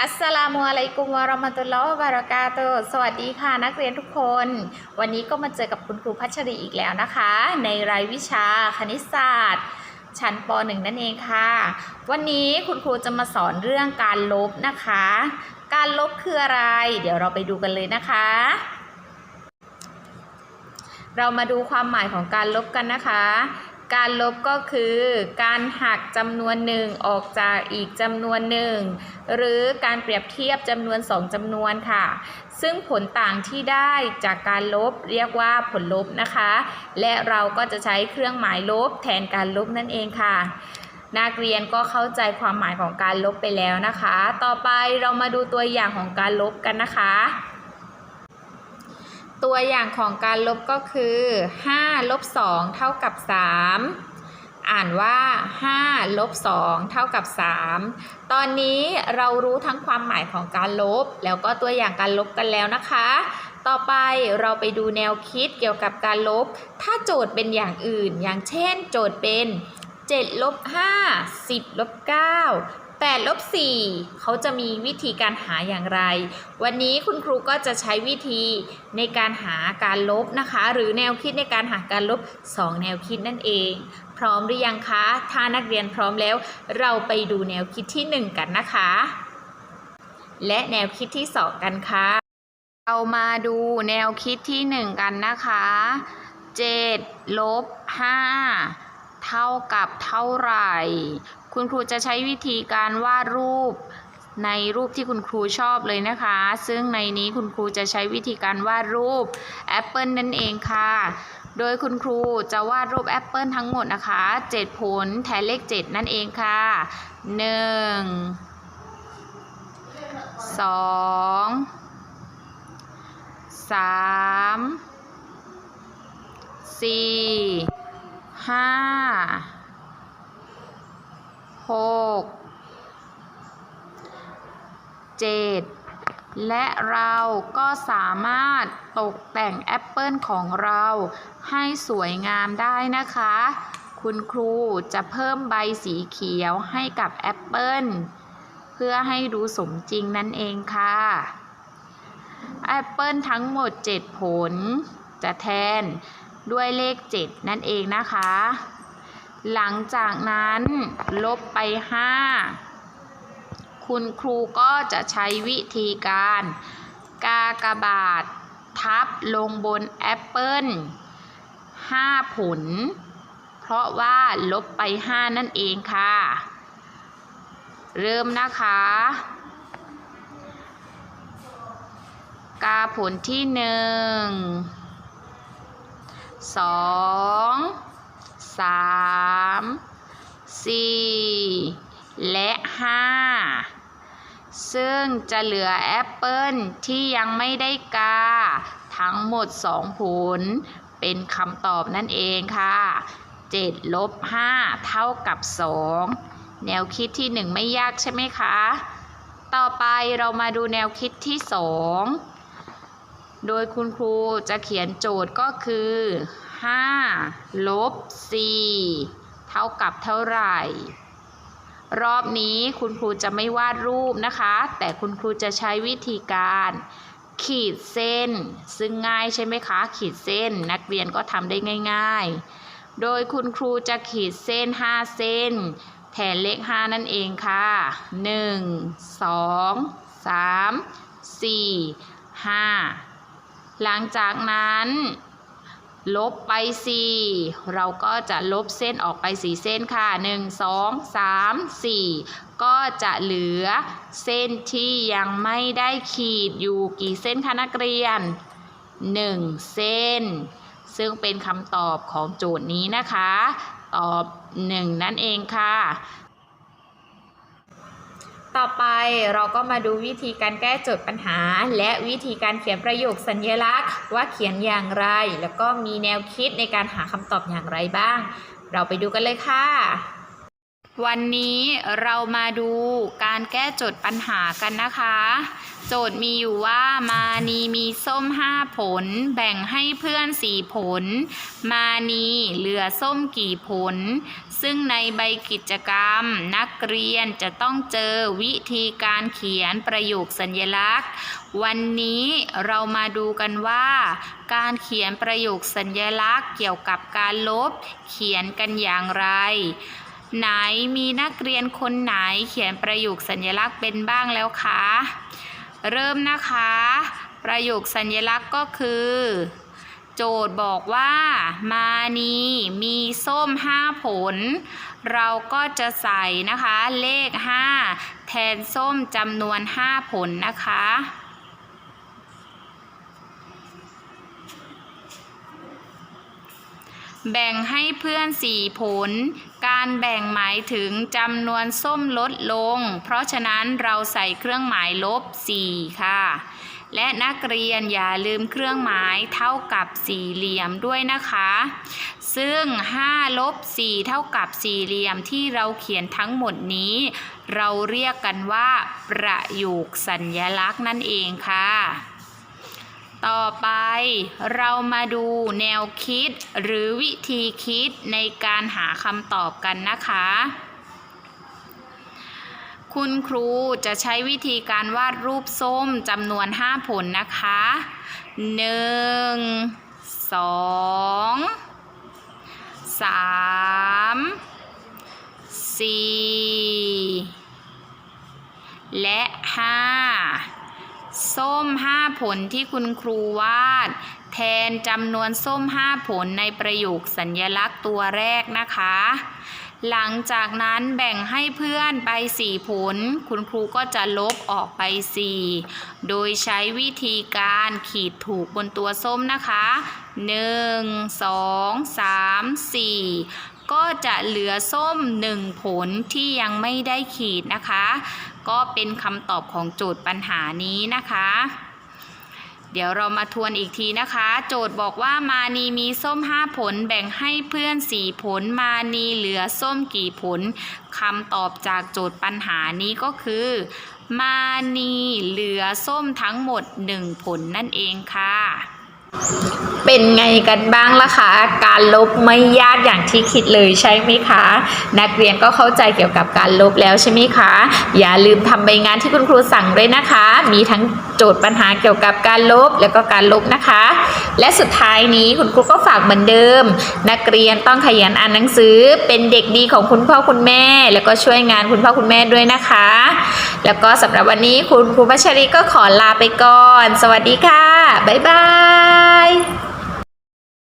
อัสสลามุอะลัยกุมวะราะมะตุลลอฮ์บะเรากาตุสวัสดีค่ะนักเรียนทุกคน วันนี้ก็มาเจอกับคุณครูพัชรีอีกแล้วนะคะ ในรายวิชาคณิตศาสตร์ ชั้นป .1 นั่นเองค่ะ วันนี้คุณครูจะมาสอนเรื่องการลบนะคะ การลบคืออะไร เดี๋ยวเราไปดูกันเลยนะคะ เรามาดูความหมายของการลบกันนะคะ การลบก็คือการหักจำนวนหนึ่งออกจากอีกจำนวนหนึ่งหรือการเปรียบเทียบจำนวนสองจำนวนค่ะ ซึ่งผลต่างที่ได้จากการลบเรียกว่าผลลบนะคะ และเราก็จะใช้เครื่องหมายลบแทนการลบนั่นเองค่ะนักเรียนก็เข้าใจความหมายของการลบไปแล้วนะคะ ต่อไปเรามาดูตัวอย่างของการลบกันนะคะ ตัวอย่างของการลบก็คือ5ลบ2เท่ากับ 3 อ่านว่า5ลบ2เท่ากับ 3 ตอนนี้เรารู้ทั้งความหมายของการลบ แล้วก็ตัวอย่างการลบกันแล้วนะคะ ต่อไปเราไปดูแนวคิดเกี่ยวกับการลบ ถ้าโจทย์เป็นอย่างอื่น อย่างเช่น โจทย์เป็น7ลบ5 10ลบ9 8ลบ4เขาจะมีวิธีการหาอย่างไร วันนี้คุณครูก็จะใช้วิธีในการหาการลบนะคะ หรือแนวคิดในการหาการลบ 2 แนวคิดนั่นเอง พร้อมหรือยังคะ ถ้านักเรียนพร้อมแล้ว เราไปดูแนวคิดที่ 1 กันนะคะ และแนวคิดที่ 2 กันค่ะ เรามาดูแนวคิดที่ 1 กันนะคะ7ลบ5เท่ากับเท่าไหร่ คุณครูจะใช้วิธีการวาดรูปในรูปที่คุณครูชอบเลยนะคะ ซึ่งในนี้คุณครูจะใช้วิธีการวาดรูปแอปเปิลนั่นเองค่ะ โดยคุณครูจะวาดรูปแอปเปิลทั้งหมดนะคะ 7 ผลแทนเลข 7 นั่นเองค่ะ 1 2 3 4 5 หกเจ็ดและเราก็สามารถตกแต่งแอปเปิลของเราให้สวยงามได้นะคะ คุณครูจะเพิ่มใบสีเขียวให้กับแอปเปิลเพื่อให้ดูสมจริงนั่นเองค่ะแอปเปิลทั้งหมด 7 ผลจะแทนด้วยเลข 7 นั่นเองนะคะ หลังจากนั้นลบไป 5 คุณครูก็จะใช้วิธีการ กากบาท ทับลงบนแอปเปิล5 ผล เพราะว่าลบไป 5 นั่นเองค่ะ เริ่มนะคะ กาผลที่หนึ่ง สามสี่และห้าซึ่งจะเหลือแอปเปิลที่ยังไม่ได้กา ทั้งหมดสองผล เป็นคำตอบนั่นเองค่ะ7ลบ5เท่ากับ 2 แนวคิดที่ 1 ไม่ยากใช่ไหมคะ ต่อไปเรามาดูแนวคิดที่ 2 โดยคุณครูจะเขียนโจทย์ก็คือ 5 ลบ 4 เท่ากับเท่าไหร่ รอบนี้คุณครูจะไม่วาดรูปนะคะ แต่คุณครูจะใช้วิธีการ ขีดเส้น ซึ่งง่ายใช่ไหมคะ ขีดเส้นนักเรียนก็ทำได้ง่าย ๆ โดยคุณครูจะขีดเส้น 5 เส้น แทนเลข 5 นั่นเองค่ะ 1 2 3 4 5หลังจากนั้น ลบไป 4 เราก็จะลบเส้นออกไป 4 เส้นค่ะ 1 2 3 4 ก็จะเหลือเส้นที่ยังไม่ได้ขีดอยู่กี่เส้นคะนักเรียน 1 เส้น ซึ่งเป็นคำตอบของโจทย์นี้นะคะ ตอบ 1 นั่นเองค่ะ ต่อไปเราก็มาดูวิธีการแก้โจทย์ปัญหา และวิธีการเขียนประโยคสัญลักษณ์ ว่าเขียนอย่างไร แล้วก็มีแนวคิดในการหาคำตอบอย่างไรบ้าง เราไปดูกันเลยค่ะ วันนี้เรามาดูการแก้โจทย์ปัญหากันนะคะ โจทย์มีอยู่ว่ามานีมีส้ม 5 ผล แบ่งให้เพื่อน 4 ผล มานีเหลือส้มกี่ผล ซึ่งในใบกิจกรรม นักเรียนจะต้องเจอวิธีการเขียนประโยคสัญลักษณ์ วันนี้เรามาดูกันว่า การเขียนประโยคสัญลักษณ์เกี่ยวกับการลบ เขียนกันอย่างไร ไหนมีนักเรียนคนไหนเขียนประโยคสัญลักษณ์เป็นบ้างแล้วคะเริ่มนะคะ ประโยคสัญลักษณ์ก็คือ โจทย์บอกว่า มานีมีส้ม 5 ผล เราก็จะใส่นะคะเลข 5 แทนส้มจำนวน 5 ผลนะคะ แบ่งให้เพื่อน 4 ผล การแบ่งหมายถึงจำนวนส้มลดลง เพราะฉะนั้นเราใส่เครื่องหมายลบ 4 ค่ะ และนักเรียนอย่าลืมเครื่องหมายเท่ากับสี่เหลี่ยมด้วยนะคะ ซึ่ง5ลบ4เท่ากับสี่เหลี่ยมที่เราเขียนทั้งหมดนี้ เราเรียกกันว่า ประโยคสัญญลักษณ์นั่นเองค่ะ ต่อไปเรามาดูแนวคิดหรือวิธีคิดในการหาคำตอบกันนะคะ คุณครูจะใช้วิธีการวาดรูปส้มจำนวน 5 ผลนะคะ 1 2 3 4 และ 5 ส้ม 5 ผลที่คุณครูวาด แทนจำนวนส้ม 5 ผลในประโยคสัญญลักษณ์ตัวแรกนะคะ หลังจากนั้นแบ่งให้เพื่อนไป 4 ผล คุณครูก็จะลบออกไป 4 โดยใช้วิธีการขีดถูกบนตัวส้มนะคะ 1 2 3 4 ก็จะเหลือส้ม 1 ผลที่ยังไม่ได้ขีดนะคะ ก็เป็นคำตอบของโจทย์ปัญหานี้นะคะ เดี๋ยวเรามาทวนอีกทีนะคะ โจทย์บอกว่ามานีมีส้ม 5 ผลแบ่งให้เพื่อน 4 ผล มานีเหลือส้มกี่ผลคำตอบจากโจทย์ปัญหานี้ก็คือ มานีเหลือส้มทั้งหมด 1 ผลนั่นเองค่ะ เป็นไงกันบ้างล่ะคะการลบไม่ยากอย่างที่คิดเลยใช่ไหมคะ นักเรียนก็เข้าใจเกี่ยวกับการลบแล้วใช่ไหมคะ อย่าลืมทำใบงานที่คุณครูสั่งด้วยนะคะ มีทั้งโจทย์ปัญหาเกี่ยวกับการลบแล้วก็การลบนะคะ และสุดท้ายนี้คุณครูก็ฝากเหมือนเดิม นักเรียนต้องขยันอ่านหนังสือ เป็นเด็กดีของคุณพ่อคุณแม่ แล้วก็ช่วยงานคุณพ่อคุณแม่ด้วยนะคะ แล้วก็สำหรับวันนี้คุณครูพัชรีก็ขอลาไปก่อน สวัสดีค่ะบ๊ายบาย